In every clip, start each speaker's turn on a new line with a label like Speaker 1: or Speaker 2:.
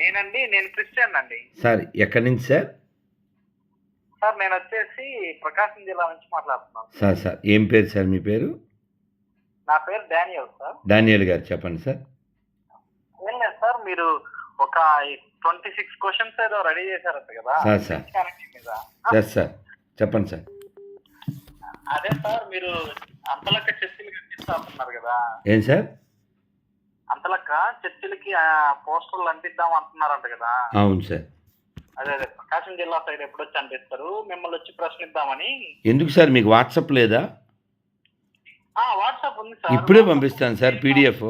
Speaker 1: నేనండి నేను క్రిస్టియన్ అండి.
Speaker 2: సార్ ఎక్కడి నుంచి సార్?
Speaker 1: సార్ నేను వచ్చేసి ప్రకాశం జిల్లా నుంచి మాట్లాడుతున్నాను.
Speaker 2: సార్ సార్ ఏం పేరు సార్ మీ పేరు?
Speaker 1: నా పేరు డానియల్ సార్.
Speaker 2: డానియల్ గారు చెప్పండి సార్.
Speaker 1: ఏం లేదు సార్ మీరు ఒక ట్వంటీ సిక్స్ క్వశ్చన్స్ ఏదో రెడీ చేశారంట కదా
Speaker 2: సార్, సార్. సార్ సార్ చెప్పండి సార్.
Speaker 1: అదే సార్ మీరు అంతలక్క చర్చిలు కట్టిస్తా అంటున్నారు కదా.
Speaker 2: ఏం సార్?
Speaker 1: అంతలక్క చర్చిలకి పోస్టర్లు అంటిద్దాం అంటున్నారంట కదా.
Speaker 2: అవును సార్.
Speaker 1: అదే అదే. ప్రకాశం జిల్లా సైడ్ ఎప్పుడు వచ్చి అంటిస్తారు మిమ్మల్ని వచ్చి ప్రశ్నిద్దామని.
Speaker 2: ఎందుకు సార్? మీకు వాట్సాప్ లేదా?
Speaker 1: ఆ వాట్సాప్ ఉంది సార్.
Speaker 2: ఇప్పుడే పంపిస్తాను సార్ పీడిఎఫ్.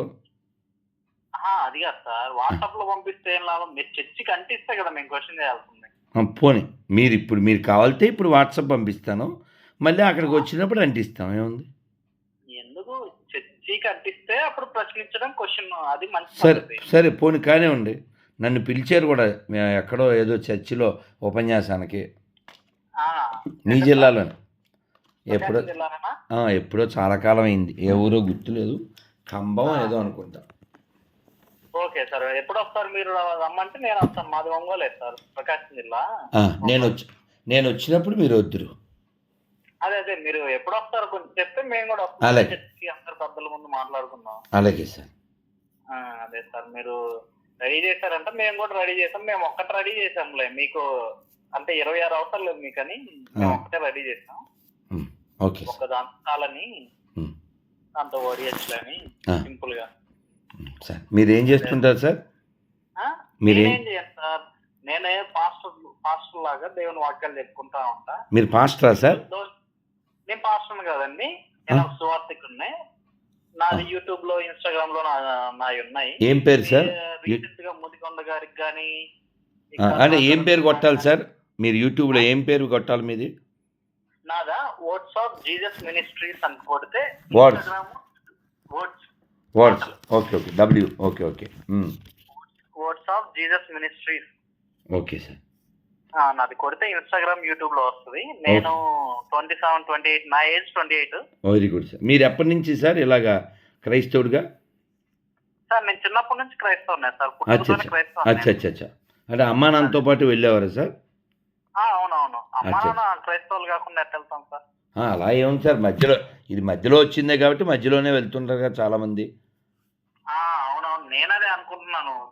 Speaker 1: ఆ, అది కాదు సార్. వాట్సాప్లో పంపిస్తే ఏం లాభం? మీరు చర్చికి అంటిస్తే కదా మేము క్వశ్చన్ చేయాల్సింది.
Speaker 2: పోనీ. మీరు ఇప్పుడు మీరు కావాలితే ఇప్పుడు వాట్సాప్ పంపిస్తాను. మళ్ళీ అక్కడికి వచ్చినప్పుడు అంటిస్తాం. ఏముంది?
Speaker 1: ఎందుకు చర్చికి అంటిస్తే అప్పుడు ప్రశ్నించడం క్వశ్చన్ అది మంచి
Speaker 2: సరే. సరే పోనీ కానివ్వండి నన్ను పిలిచారు కూడా మే- ఎక్కడో ఏదో చర్చిలో ఉపన్యాసానికి. మీ జిల్లాలోనే. ఎప్పుడో ఎప్పుడో చాలా కాలం అయింది. ఏ ఊరో గుర్తులేదు. ఖంభం ఏదో అనుకుంటా.
Speaker 1: ఓకే సార్ ఎప్పుడు వస్తారు మీరు రమ్మంటే నేను వస్తాను. మాది ఒంగోలే సార్ ప్రకాశం జిల్లా.
Speaker 2: నేను వచ్చి నేను వచ్చినప్పుడు మీరు వద్దురు.
Speaker 1: అదే అదే మీరు ఎప్పుడు వస్తారు కొంచెం చెప్తే మేము కూడా
Speaker 2: అలాగే.
Speaker 1: చర్చికి అందరు పెద్దల ముందు మాట్లాడుకుందాం.
Speaker 2: అలాగే సార్.
Speaker 1: ఆ, అదే సార్ మీరు రెడీ చేశారంటే మేము కూడా రెడీ చేసాం మేము ఒక్కటి రెడీ చేసాంలే మీకు అంటే ఇరవై ఆరు అవసరం లేదు మీకు అని మేము
Speaker 2: ఆ.
Speaker 1: ఒక్కటే రెడీ చేసాం
Speaker 2: ఉమ్, ఓకే సార్.
Speaker 1: ఒక దాంతో చాలని
Speaker 2: ఉమ్,
Speaker 1: దాంతో ఓడియచ్చులని
Speaker 2: ఆ.
Speaker 1: సింపుల్గా
Speaker 2: ఉమ్, సార్ మీరు ఏం చేస్తుంటారు సార్?
Speaker 1: ఆ?
Speaker 2: మీరేం-
Speaker 1: నేనేం చేయను సార్? నేనే పాస్టర్ పాస్టర్ లాగా దేవుని వాక్యాలు చెప్పుకుంటా ఉంటా.
Speaker 2: మీరు పాస్టరా సార్?
Speaker 1: దో- నేను పాస్టర్ కదండి. నేను సువార్థికుడిని నాది యూట్యూబ్లో ఇన్స్టాగ్రామ్లో నావి ఉన్నాయి.
Speaker 2: ఏం పేరు సార్?
Speaker 1: రీసెంట్గా ముదికొండ గారికి కానీ
Speaker 2: అంటే ఏం పేరు కొట్టాలి సార్? మీరు యూట్యూబ్లో ఏం పేరు కొట్టాలి మీది?
Speaker 1: నాదా? వర్డ్స్ ఆఫ్ జీసస్ మినిస్ట్రీస్ అని కొడితే
Speaker 2: Words.
Speaker 1: Words
Speaker 2: words okay okay W okay okay
Speaker 1: words of Jesus ministries
Speaker 2: okay sir
Speaker 1: నాది కొడితే ఇన్స్టాగ్రామ్ యూట్యూబ్లో వస్తుంది. నేను ట్వంటీ సెవెన్ ట్వంటీ ఎయిట్ నా age twenty eight
Speaker 2: very good sir. మీరు ఎప్పటి నుంచి సార్ ఇలాగా క్రైస్తవుడిగా?
Speaker 1: సార్ నేను చిన్నప్పటి నుంచి క్రైస్తవునే సార్.
Speaker 2: అచ్చా అచ్చా. అచ్చా అంటే అమ్మా నాన్నతో పాటు వెళ్ళేవారా సార్?
Speaker 1: అవునవును. అమ్మా
Speaker 2: అచ్చా.
Speaker 1: నాన్న క్రైస్తవులు కాకుండా ఎట్ట వెళ్తాం సార్?
Speaker 2: అలా ఏముంది సార్. మధ్యలో ఇది మధ్యలో వచ్చిందే కాబట్టి మధ్యలోనే వెళ్తుంటారు కదా చాలామంది.
Speaker 1: ఆ, అవునవును. నేనదే అనుకుంటున్నాను.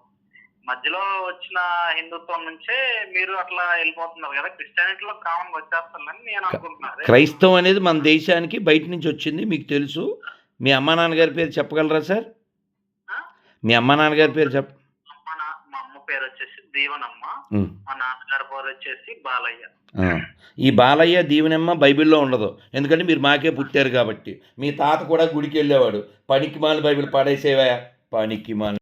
Speaker 1: మధ్యలో వచ్చిన హిందుత్వం నుంచే మీరు అట్లా వెళ్ళిపోతున్నారు కదా క్రిస్టియానిటీలో కామన్ వచ్చేస్తారని నేను అనుకుంటున్నాను.
Speaker 2: క్రైస్తవం అనేది మన దేశానికి బయట నుంచి వచ్చింది మీకు తెలుసు. మీ అమ్మా నాన్నగారి పేరు చెప్పగలరా సార్? మీ అమ్మా నాన్నగారి పేరు చెప్
Speaker 1: అమ్మ నా- మా అమ్మ పేరు వచ్చేసి దీవనమ్మ మా నాన్నగారి పేరు వచ్చేసి బాలయ్య.
Speaker 2: ఈ బాలయ్య దీవెనమ్మ బైబిల్లో ఉండదు. ఎందుకంటే మీరు మాకే పుట్టారు కాబట్టి. మీ తాత కూడా గుడికి వెళ్ళేవాడు. పనికి మాల బైబిల్ పడేసేవా? పనికి మాల